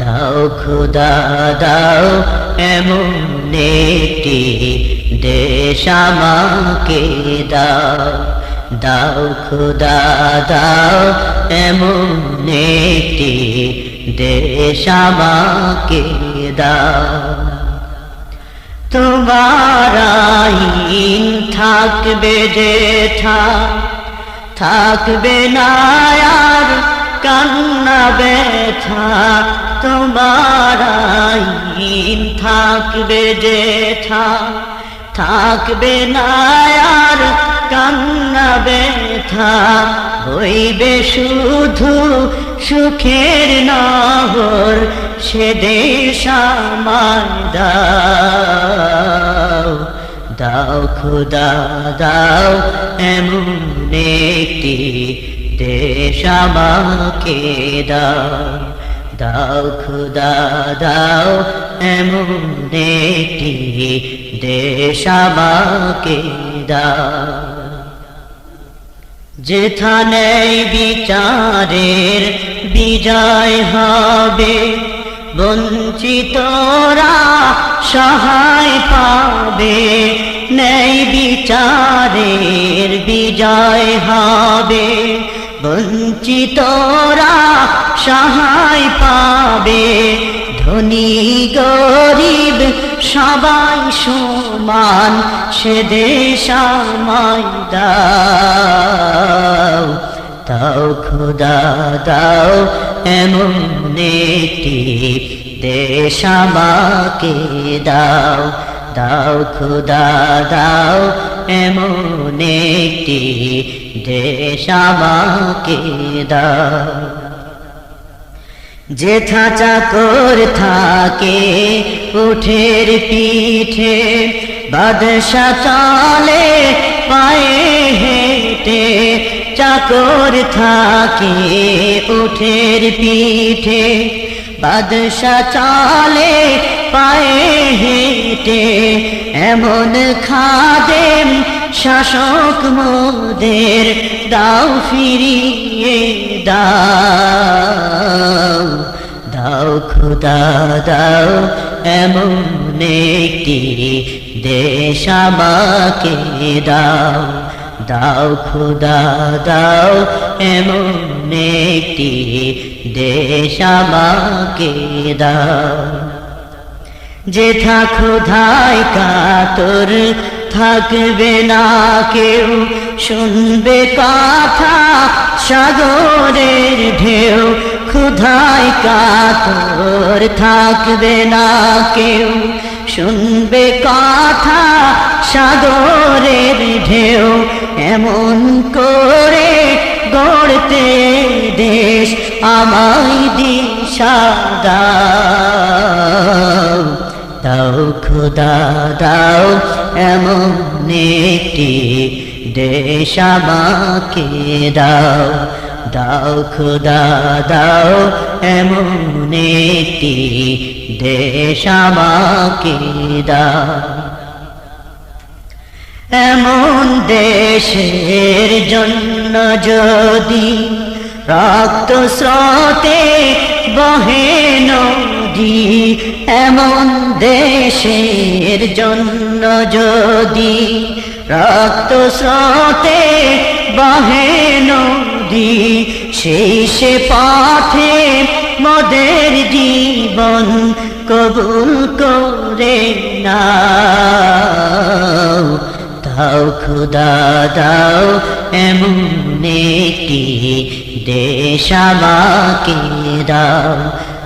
দাও, খুদা দাও, এমন একটি দেশ আমাকে দাও। দাও, খুদা দাও, এমন একটি দেশ আমাকে দাও। তোমার আইন থাকবে যেঠা, থাকবে না আর কান্না ব্যথা তোমার আইন থাকবে যেঠা থাকবে না আর কান্না ব্যথা, হইবে শুধু সুখের নহর, সে দেশ আমায় দাও দাও খুদা, দাও এমন একটি দেশ আমাকে দাও। দাও, খুদা দাও, এমন একটি দেশ আমাকে দাও। যেখানে বিচারের বিজয় হবে বঞ্চিতরা সহায় পাবে। নেই বিচারের বিজয় হবে। বঞ্চিতরা সহায় পাবে। ধনী, গরিব, সবাই সমান। সে দেশ দাও। তাও খুদা, দাও এমন একটি দেশ আমাকে দাও। দাও খুদা, দাও এমন একটি দেশ আমাকে দাও। যেথা চাকর থাকে উঠের পিঠে বাদশা চলে পায়ে হেঁটে। চাকর থাকে উঠের পিঠে বাদশা চলে পায়ে হেঁটে এমন খাদেম শাসক মোদের দাও ফিরিয়ে দাও। দাও খুদা, দাও এমন একটি দেশ আমাকে দাও। দাও খুদা, দাও এমন একটি দেশ আমাকে দাও। যেথা ক্ষুধায় কাতর, থাকবে না কেউ। শুনবে কথা সাগরের ঢেউ, ক্ষুধায় কাতর, থাকবে না কেউ। শুনবে কথা সাগরের ঢেউ, এমন করে গড়তে দেশ আমায় দিশা দাও। দাও, খুদা দাও, এমন একটি দেশ আমাকে দাও। দাও, খুদা দাও, এমন একটি দেশ আমাকে দাও। এমন দেশের জন্য যদি রক্ত স্রোতে বহে নদী এমন দেশের জন্য যদি রক্ত স্রোতে বহে নদী, সেই সে পথে মদের জীবন কবুল করে না দাও খুদা, দাও এমন একটি দেশ আমাকে দাও।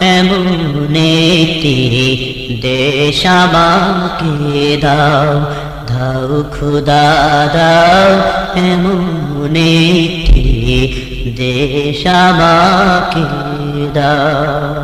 এমন একটি দেশ দাও দাও খুদা দাও এমন একটি দেশ আমাকে দাও।